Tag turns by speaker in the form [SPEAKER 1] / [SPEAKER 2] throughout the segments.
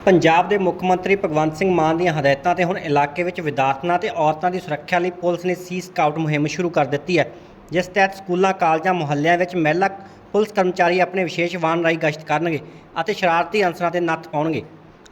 [SPEAKER 1] ਪੰਜਾਬ ਦੇ ਮੁੱਖ ਮੰਤਰੀ ਭਗਵੰਤ ਸਿੰਘ ਮਾਨ ਦੀਆਂ ਹਦਾਇਤਾਂ ਤੇ ਹੁਣ ਇਲਾਕੇ ਵਿੱਚ ਵਿਦਿਆਰਥਣਾਂ ਤੇ ਔਰਤਾਂ ਦੀ ਸੁਰੱਖਿਆ ਲਈ ਪੁਲਿਸ ਨੇ ਸੀ ਸਕਾਊਟ ਮੁਹਿੰਮ ਸ਼ੁਰੂ ਕਰ ਦਿੱਤੀ ਹੈ, ਜਿਸ ਤਹਿਤ ਸਕੂਲਾਂ, ਕਾਲਜਾਂ, ਮੁਹੱਲਿਆਂ ਵਿੱਚ ਮਹਿਲਾ ਪੁਲਿਸ ਕਰਮਚਾਰੀ ਆਪਣੇ ਵਿਸ਼ੇਸ਼ ਵਾਹਨ ਰਾਹੀਂ ਗਸ਼ਤ ਕਰਨਗੇ ਅਤੇ ਸ਼ਰਾਰਤੀ ਅਨਸਰਾਂ ਤੇ ਨੱਥ ਪਾਉਣਗੇ।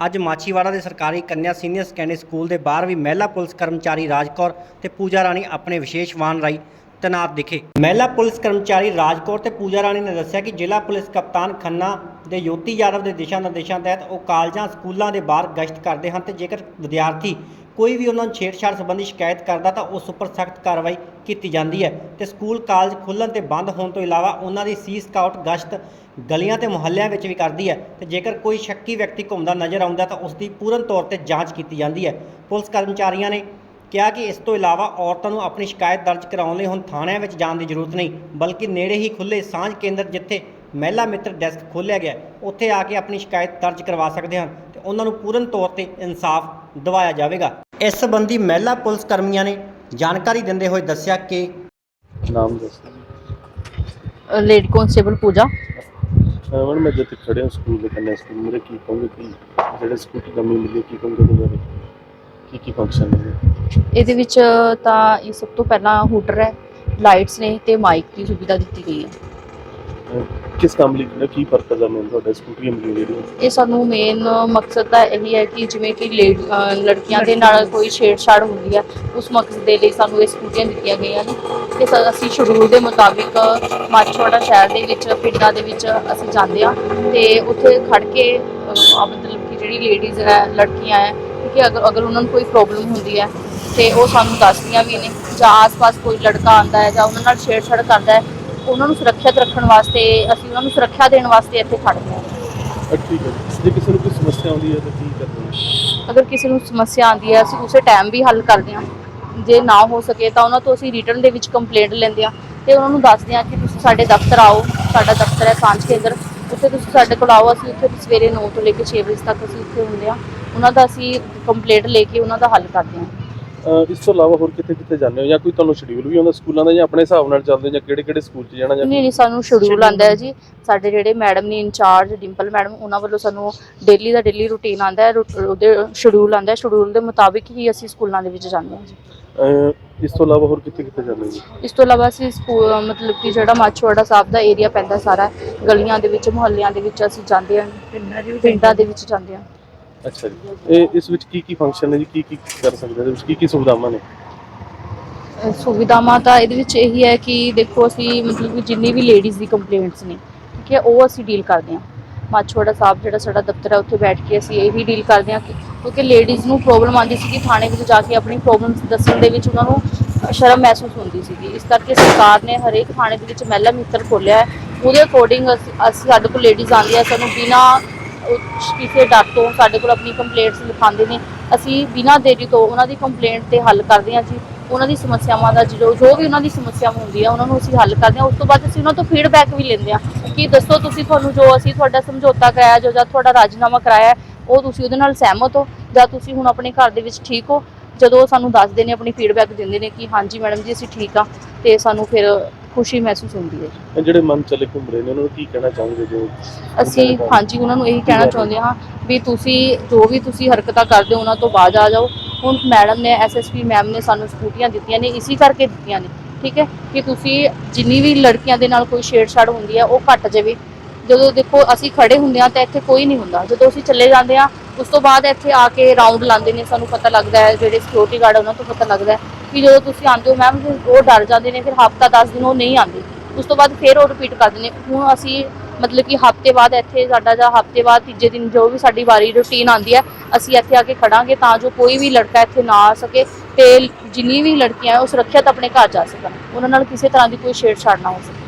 [SPEAKER 1] ਅੱਜ ਮਾਛੀਵਾੜਾ ਦੇ ਸਰਕਾਰੀ ਕੰਨਿਆ ਸੀਨੀਅਰ ਸੈਕੰਡਰੀ ਸਕੂਲ ਦੇ ਬਾਹਰ ਵੀ ਮਹਿਲਾ ਪੁਲਿਸ ਕਰਮਚਾਰੀ ਰਾਜਕੌਰ ਤੇ ਪੂਜਾ ਰਾਣੀ ਆਪਣੇ ਵਿਸ਼ੇਸ਼ ਵਾਹਨ ਰਾਹੀਂ ਤੈਨਾਤ ਦਿਖੇ। ਮਹਿਲਾ ਪੁਲਿਸ ਕਰਮਚਾਰੀ ਰਾਜਕੌਰ ਤੇ ਪੂਜਾ ਰਾਣੀ ਨੇ ਦੱਸਿਆ ਕਿ ਜ਼ਿਲ੍ਹਾ ਪੁਲਿਸ ਕਪਤਾਨ ਖੰਨਾ ਦੇ ਯੋਤੀ ਯਾਦਵ ਦੇ ਦਿਸ਼ਾ ਨਿਰਦੇਸ਼ਾਂ ਤਹਿਤ ਉਹ ਕਾਲਜਾਂ, ਸਕੂਲਾਂ ਦੇ ਬਾਹਰ ਗਸ਼ਤ ਕਰਦੇ ਹਨ ਤੇ ਜੇਕਰ ਵਿਦਿਆਰਥੀ ਕੋਈ ਵੀ ਉਹਨਾਂ ਨੂੰ ਛੇੜਛਾੜ ਸੰਬੰਧੀ ਸ਼ਿਕਾਇਤ ਕਰਦਾ ਤਾਂ ਉਸ ਉੱਪਰ ਸਖਤ ਕਾਰਵਾਈ ਕੀਤੀ ਜਾਂਦੀ ਹੈ ਤੇ ਸਕੂਲ, ਕਾਲਜ ਖੁੱਲ੍ਹਣ ਤੇ ਬੰਦ ਹੋਣ ਤੋਂ ਇਲਾਵਾ ਉਹਨਾਂ ਦੀ ਸੀ ਸਕਾਊਟ ਗਸ਼ਤ ਗਲੀਆਂ ਤੇ ਮੁਹੱਲਿਆਂ ਵਿੱਚ ਵੀ ਕਰਦੀ ਹੈ ਤੇ ਜੇਕਰ ਕੋਈ ਸ਼ੱਕੀ ਵਿਅਕਤੀ ਘੁੰਮਦਾ ਨਜ਼ਰ ਆਉਂਦਾ ਤਾਂ ਉਸ ਦੀ ਪੂਰਨ ਤੌਰ ਤੇ ਜਾਂਚ ਕੀਤੀ ਜਾਂਦੀ ਹੈ। ਪੁਲਿਸ ਕਰਮਚਾਰੀਆਂ ਨੇ ਕਿਹਾ ਕਿ ਇਸ ਤੋਂ ਇਲਾਵਾ ਔਰਤਾਂ ਨੂੰ ਆਪਣੀ ਸ਼ਿਕਾਇਤ ਦਰਜ ਕਰਾਉਣ ਲਈ ਹੁਣ ਥਾਣਿਆਂ ਵਿੱਚ ਜਾਣ ਦੀ ਜ਼ਰੂਰਤ ਨਹੀਂ ਬਲਕਿ ਨੇੜੇ ਹੀ ਖੁੱਲੇ ਸਾਂਝ ਕੇਂਦਰ ਜਿੱਥੇ ਮਹਿਲਾ ਮਿੱਤਰ ਡੈਸਕ ਖੋਲ੍ਹਿਆ ਗਿਆ ਉੱਥੇ ਆ ਕੇ ਆਪਣੀ ਸ਼ਿਕਾਇਤ ਦਰਜ ਕਰਵਾ ਸਕਦੇ ਹਨ ਤੇ ਉਹਨਾਂ ਨੂੰ ਪੂਰਨ ਤੌਰ ਤੇ ਇਨਸਾਫ ਦਿਵਾਇਆ ਜਾਵੇਗਾ। ਇਸ ਸੰਬੰਧੀ ਮਹਿਲਾ ਪੁਲਿਸ ਕਰਮੀਆਂ ਨੇ ਜਾਣਕਾਰੀ ਦਿੰਦੇ ਹੋਏ ਦੱਸਿਆ ਕਿ
[SPEAKER 2] ਨਾਮ ਦੱਸੋ
[SPEAKER 3] ਲੇਡੀ ਕਨਸਟੇਬਲ ਪੂਜਾ।
[SPEAKER 2] ਮੈਡਮ ਮੈਂ ਜਿੱਥੇ ਖੜੇ ਹਾਂ ਸਕੂਲ ਦੇ ਕੰਨੇ ਸਕੂਲ ਮੇਰੇ ਕੀ ਕਹੋਗੇ ਕਿ ਜਿਹੜੇ ਸਕੂਲ ਦੀ ਕਮੀ ਮਿਲੀ ਕੀ ਕਹੋਗੇ ਉਹਦੇ ਬਾਰੇ? ਕੀ ਕੀ ਫੰਕਸ਼ਨ ਨੇ?
[SPEAKER 3] ਇਹਦੇ ਵਿੱਚ ਤਾਂ ਇਹ ਸਭ ਤੋਂ ਪਹਿਲਾਂ ਹੂਟਰ ਹੈ ਲਾਈਟਸ ਨੇ ਤੇ ਮਾਈਕ ਦੀ ਸੁਵਿਧਾ ਦਿੱਤੀ ਗਈ ਹੈ।
[SPEAKER 2] ਕਿਸ ਕੰਮ ਲਈ ਹੋ? ਕੀ ਪਰਪਸ ਹੈ ਮੈਨੂੰ ਤੁਹਾਡੇ ਸਕੂਟਰੀਆਂ ਮਿਲੀ ਜਿਹੜੀਆਂ
[SPEAKER 3] ਇਹ ਸਾਨੂੰ ਮੇਨ ਮਕਸਦ ਤਾਂ ਇਹੀ ਹੈ ਕਿ ਜਿਵੇਂ ਕਿ ਲੇਡ ਅਹ ਲੜਕੀਆਂ ਦੇ ਨਾਲ ਕੋਈ ਛੇੜਛਾੜ ਹੁੰਦੀ ਹੈ ਉਸ ਮਕਸਦ ਦੇ ਲਈ ਸਾਨੂੰ ਇਹ ਸਕੂਟੀਆਂ ਦਿੱਤੀਆਂ ਗਈਆਂ ਨੇ। ਤੇ ਸ- ਅਸੀਂ ਸ਼ਡਿਊਲ ਦੇ ਮੁਤਾਬਿਕ ਮਾਛੀਵਾੜਾ ਸ਼ਹਿਰ ਦੇ ਵਿੱਚ ਪਿੰਡਾਂ ਦੇ ਵਿੱਚ ਅਸੀਂ ਜਾਂਦੇ ਆ ਤੇ ਉੱਥੇ ਖੜ ਕੇ ਅਹ, ਆ ਮਤਲਬ ਕਿ ਜਿਹੜੀ ਲੇਡੀਜ਼ ਹੈ ਲੜਕੀਆਂ ਹੈ ਕਿ ਅਗਰ ਅਗਰ ਉਹਨਾਂ ਨੂੰ ਕੋਈ ਪ੍ਰੋਬਲਮ ਹੁੰਦੀ ਹੈ ਤੇ ਉਹ ਸਾਨੂੰ ਦੱਸਦੀਆਂ ਵੀ ਨੇ ਜਾਂ ਆਸ-ਪਾਸ ਕੋਈ ਲੜਕਾ ਆਂਦਾ ਹੈ ਜਾਂ ਉਹਨਾਂ ਨਾਲ ਛੇੜਛਾੜ ਕਰਦਾ ਹੈ ਉਹਨਾਂ ਨੂੰ ਸੁਰੱਖਿਅਤ ਰੱਖਣ ਵਾਸਤੇ ਅਸੀਂ ਉਹਨਾਂ ਨੂੰ ਸੁਰੱਖਿਆ ਦੇਣ ਵਾਸਤੇ ਇੱਥੇ ਖੜ੍ਹਦੇ ਹਾਂ।
[SPEAKER 2] ਠੀਕ ਹੈ ਜੀ। ਜੇ ਕਿਸੇ ਨੂੰ ਕੋਈ ਸਮੱਸਿਆ ਆਉਂਦੀ ਹੈ ਤਾਂ ਕੀ ਕਰਦੇ ਹੋ
[SPEAKER 3] ਅਗਰ ਕਿਸੇ ਨੂੰ ਸਮੱਸਿਆ ਆਉਂਦੀ ਹੈ ਅਸੀਂ ਉਸੇ ਟਾਈਮ ਵੀ ਹੱਲ ਕਰਦੇ ਹਾਂ। ਜੇ ਨਾ ਹੋ ਸਕੇ ਤਾਂ ਉਹਨਾਂ ਤੋਂ ਅਸੀਂ ਰਿਟਰਨ ਦੇ ਵਿੱਚ ਕੰਪਲੇਂਟ ਲੈਂਦੇ ਹਾਂ ਤੇ ਉਹਨਾਂ ਨੂੰ ਦੱਸਦੇ ਹਾਂ ਕਿ ਤੁਸੀਂ ਸਾਡੇ ਦਫ਼ਤਰ ਆਓ ਸਾਡਾ ਦਫ਼ਤਰ ਹੈ ਸਾਂਝ ਕੇਂਦਰ ਉੱਥੇ ਤੁਸੀਂ ਸਾਡੇ ਕੋਲ ਆਓ ਅਸੀਂ ਉੱਥੇ ਸਵੇਰੇ 9 ਤੋਂ ਲੈ ਕੇ 6 ਵਜੇ ਤੱਕ ਅਸੀਂ ਉੱਥੇ ਹੁੰਦੇ ਹਾਂ। ਉਹਨਾਂ ਦਾ ਅਸੀਂ ਕੰਪਲੇਂਟ ਲੈ ਕੇ ਉਹਨਾਂ ਦਾ ਹੱਲ ਕਰਦੇ ਹਾਂ।
[SPEAKER 2] ਅਹ ਇਸ ਤੋਂ ਇਲਾਵਾ ਹੋਰ ਕਿੱਥੇ ਕਿੱਥੇ ਜਾਂਦੇ ਹੋ? ਜਾਂ ਕੋਈ ਤੁਹਾਨੂੰ ਸ਼ਡਿਊਲ ਵੀ ਆਉਂਦਾ ਸਕੂਲਾਂ ਦਾ ਜਾਂ ਆਪਣੇ ਹਿਸਾਬ ਨਾਲ ਚੱਲਦੇ ਹੋ ਜਾਂ ਕਿਹੜੇ ਕਿਹੜੇ ਸਕੂਲ 'ਚ ਜਾਣਾ ਜਾਂ
[SPEAKER 3] ਨਹੀਂ ਨਹੀਂ ਸਾਨੂੰ ਸ਼ਡਿਊਲ ਆਂਦਾ ਹੈ ਜੀ। ਸਾਡੇ ਜਿਹੜੇ ਮੈਡਮ ਨੇ ਇੰਚਾਰਜ ਡਿੰਪਲ ਮੈਡਮ ਉਹਨਾਂ ਵੱਲੋਂ ਸਾਨੂੰ ਡੇਲੀ ਦਾ ਡੇਲੀ ਰੂਟੀਨ ਆਂਦਾ ਹੈ। ਉਹਦੇ ਸ਼ਡਿਊਲ ਆਂਦਾ ਹੈ। ਸ਼ਡਿਊਲ ਦੇ ਮੁਤਾਬਿਕ ਹੀ ਅਸੀਂ ਸਕੂਲਾਂ ਦੇ ਵਿੱਚ ਜਾਂਦੇ ਹਾਂ ਜੀ।
[SPEAKER 2] ਅਹ ਇਸ ਤੋਂ ਇਲਾਵਾ ਹੋਰ ਕਿੱਥੇ ਕਿੱਥੇ ਜਾਂਦੇ ਹੋ ਜੀ?
[SPEAKER 3] ਇਸ ਤੋਂ ਇਲਾਵਾ ਅਸੀਂ ਸਕੂਲ ਮਤਲਬ ਕਿ ਜਿਹੜਾ ਮਾਛਵਾੜਾ ਸਾਹਿਬ ਦਾ ਏਰੀਆ ਪੈਂਦਾ ਸਾਰਾ ਗਲੀਆਂ ਦੇ ਵਿੱਚ ਮੁਹੱਲਿਆਂ ਦੇ ਵਿੱਚ ਅਸੀਂ ਜਾਂਦੇ ਹਾਂ। ਪਿੰਡਾਂ ਦੇ ਵਿੱਚ ਜਾਂਦੇ ਹਾਂ।
[SPEAKER 2] ਅੱਛਾ ਜੀ। ਇਹ ਇਸ ਵਿੱਚ ਕੀ ਕੀ ਫੰਕਸ਼ਨ ਨੇ ਜੀ? ਕੀ ਕੀ ਕਰ ਸਕਦੇ ਇਹਦੇ ਵਿੱਚ ਕੀ ਕੀ ਸੁਵਿਧਾਵਾਂ ਨੇ?
[SPEAKER 3] ਸੁਵਿਧਾਵਾਂ ਤਾਂ ਇਹਦੇ ਵਿੱਚ ਇਹੀ ਹੈ ਕਿ ਦੇਖੋ ਅਸੀਂ ਮਤਲਬ ਕਿ ਜਿੰਨੀ ਵੀ ਲੇਡੀਜ਼ ਦੀ ਕੰਪਲੇਂਟਸ ਨੇ, ਠੀਕ ਹੈ, ਉਹ ਅਸੀਂ ਡੀਲ ਕਰਦੇ ਹਾਂ। ਮਾਛਵਾੜਾ ਸਾਹਿਬ ਜਿਹੜਾ ਸਾਡਾ ਦਫ਼ਤਰ ਹੈ, ਉੱਥੇ ਬੈਠ ਕੇ ਅਸੀਂ ਇਹ ਵੀ ਡੀਲ ਕਰਦੇ ਹਾਂ ਕਿ ਕਿਉਂਕਿ ਲੇਡੀਜ਼ ਨੂੰ ਪ੍ਰੋਬਲਮ ਆਉਂਦੀ ਸੀ ਕਿ ਥਾਣੇ ਵਿੱਚ ਜਾ ਕੇ ਆਪਣੀ ਪ੍ਰੋਬਲਮਸ ਦੱਸਣ ਦੇ ਵਿੱਚ ਉਹਨਾਂ ਨੂੰ ਸ਼ਰਮ ਮਹਿਸੂਸ ਹੁੰਦੀ ਸੀਗੀ। ਇਸ ਕਰਕੇ ਸਰਕਾਰ ਨੇ ਹਰੇਕ ਥਾਣੇ ਦੇ ਵਿੱਚ ਮਹਿਲਾ ਮਿੱਤਰ ਖੋਲ੍ਹਿਆ ਹੈ। ਉਹਦੇ ਅਕੋਰਡਿੰਗ ਅਸੀਂ ਸਾਡੇ ਕੋਲ ਲੇਡੀਜ਼ ਆਉਂਦੀਆਂ ਸਾਨੂੰ ਬਿਨਾਂ ਕਿਸੇ ਡਰ ਤੋਂ ਸਾਡੇ ਕੋਲ ਆਪਣੀ ਕੰਪਲੇਂਟਸ ਲਿਖਾਉਂਦੇ ਨੇ। ਅਸੀਂ ਬਿਨਾਂ ਦੇਰੀ ਤੋਂ ਉਹਨਾਂ ਦੀ ਕੰਪਲੇਂਟ ਤੇ ਹੱਲ ਕਰਦੇ ਹਾਂ ਜੀ। ਉਹਨਾਂ ਦੀ ਸਮੱਸਿਆਵਾਂ ਦਾ ਜੋ ਜੋ ਵੀ ਉਹਨਾਂ ਦੀ ਸਮੱਸਿਆ ਹੁੰਦੀ ਹੈ ਉਹਨਾਂ ਨੂੰ ਅਸੀਂ ਹੱਲ ਕਰਦੇ ਹਾਂ। ਉਸ ਤੋਂ ਬਾਅਦ ਅਸੀਂ ਉਹਨਾਂ ਤੋਂ ਫੀਡਬੈਕ ਵੀ ਲੈਂਦੇ ਹਾਂ ਕਿ ਦੱਸੋ ਤੁਸੀਂ ਤੁਹਾਨੂੰ ਜੋ ਅਸੀਂ ਤੁਹਾਡਾ ਸਮਝੌਤਾ ਕਰਾਇਆ ਜੋ ਜਾਂ ਤੁਹਾਡਾ ਰਾਜੀਨਾਮਾ ਕਰਾਇਆ, ਉਹ ਤੁਸੀਂ ਉਹਦੇ ਨਾਲ ਸਹਿਮਤ ਹੋ ਜਾਂ ਤੁਸੀਂ ਹੁਣ ਆਪਣੇ ਘਰ ਦੇ ਵਿੱਚ ਠੀਕ ਹੋ? ਜਦੋਂ ਉਹ ਸਾਨੂੰ ਦੱਸਦੇ ਨੇ, ਆਪਣੀ ਫੀਡਬੈਕ ਦਿੰਦੇ ਨੇ ਕਿ ਹਾਂਜੀ ਮੈਡਮ ਜੀ, ਅਸੀਂ ਠੀਕ ਆ ਤੇ ਸਾਨੂੰ ਫਿਰ ਖੁਸ਼ੀ ਮਹਿਸੂਸ ਹੁੰਦੀ ਹੈ
[SPEAKER 2] ਇਹ ਜਿਹੜੇ ਮਨ ਚਲੇ ਘੁੰਮ ਰਹੇ ਨੇ ਉਹਨਾਂ ਨੂੰ ਕੀ ਕਹਿਣਾ ਚਾਹੋਗੇ ਜੋ
[SPEAKER 3] ਅਸੀਂ ਹਾਂਜੀ ਉਹਨਾਂ ਨੂੰ ਇਹੀ ਕਹਿਣਾ ਚਾਹੁੰਦੇ ਹਾਂ ਵੀ ਤੁਸੀਂ ਜੋ ਵੀ ਤੁਸੀਂ ਹਰਕਤਾਂ ਕਰਦੇ ਹੋ ਉਹਨਾਂ ਤੋਂ ਬਾਅਦ ਆ ਜਾਓ। ਹੁਣ ਮੈਡਮ ਨੇ ਐਸਐਸਪੀ ਮੈਮ ਨੇ ਸਾਨੂੰ ਸਕੂਟੀਆਂ ਦਿੱਤੀਆਂ ਨੇ ਇਸੇ ਕਰਕੇ ਦਿੱਤੀਆਂ ਨੇ ਠੀਕ ਹੈ? ਕਿ ਤੁਸੀਂ ਜਿੰਨੀ ਵੀ ਲੜਕੀਆਂ ਦੇ ਨਾਲ ਕੋਈ ਛੇੜਛਾੜ ਹੁੰਦੀ ਹੈ ਉਹ ਘਟ ਜਾਵੇ। ਜਦੋਂ ਦੇਖੋ ਅਸੀਂ ਖੜੇ ਹੁੰਦੇ ਆ ਤਾਂ ਇੱਥੇ ਕੋਈ ਨਹੀਂ ਹੁੰਦਾ। ਜਦੋਂ ਅਸੀਂ ਚੱਲੇ ਜਾਂਦੇ ਆ ਉਸ ਤੋਂ ਬਾਅਦ ਇੱਥੇ ਆ ਕੇ ਰਾਉਂਡ ਲਾਉਂਦੇ ਨੇ ਸਾਨੂੰ ਪਤਾ ਲੱਗਦਾ ਹੈ ਜਿਹੜੇ ਸਿਕਿਉਰਿਟੀ ਗਾਰਡ ਉਹਨਾਂ ਤੋਂ ਪਤਾ ਲੱਗਦਾ ਹੈ। ਕਿ ਜਦੋਂ ਤੁਸੀਂ ਆਉਂਦੇ ਹੋ ਮੈਮ ਉਹ ਡਰ ਜਾਂਦੇ ਨੇ, ਫਿਰ ਹਫਤਾ 10 ਦਿਨ ਉਹ ਨਹੀਂ ਆਉਂਦੇ। ਉਸ ਤੋਂ ਬਾਅਦ ਫਿਰ ਉਹ ਰਿਪੀਟ ਕਰਦੇ ਨੇ। ਹੁਣ ਅਸੀਂ ਮਤਲਬ ਕਿ ਹਫ਼ਤੇ ਬਾਅਦ ਇੱਥੇ ਸਾਡਾ ਜਾਂ ਹਫ਼ਤੇ ਬਾਅਦ ਤੀਜੇ ਦਿਨ ਜੋ ਵੀ ਸਾਡੀ ਵਾਰੀ ਰੁਟੀਨ ਆਉਂਦੀ ਹੈ, ਅਸੀਂ ਇੱਥੇ ਆ ਕੇ ਖੜਾਂਗੇ ਤਾਂ ਜੋ ਕੋਈ ਵੀ ਲੜਕਾ ਇੱਥੇ ਨਾ ਆ ਸਕੇ ਤੇ ਜਿੰਨੀ ਵੀ ਲੜਕੀਆਂ ਉਹ ਸੁਰੱਖਿਅਤ ਆਪਣੇ ਘਰ ਜਾ ਸਕਣ। ਉਹਨਾਂ ਨਾਲ ਕਿਸੇ ਤਰ੍ਹਾਂ ਦੀ ਕੋਈ ਛੇੜਛਾੜ ਨਾ ਹੋ ਸਕੇ।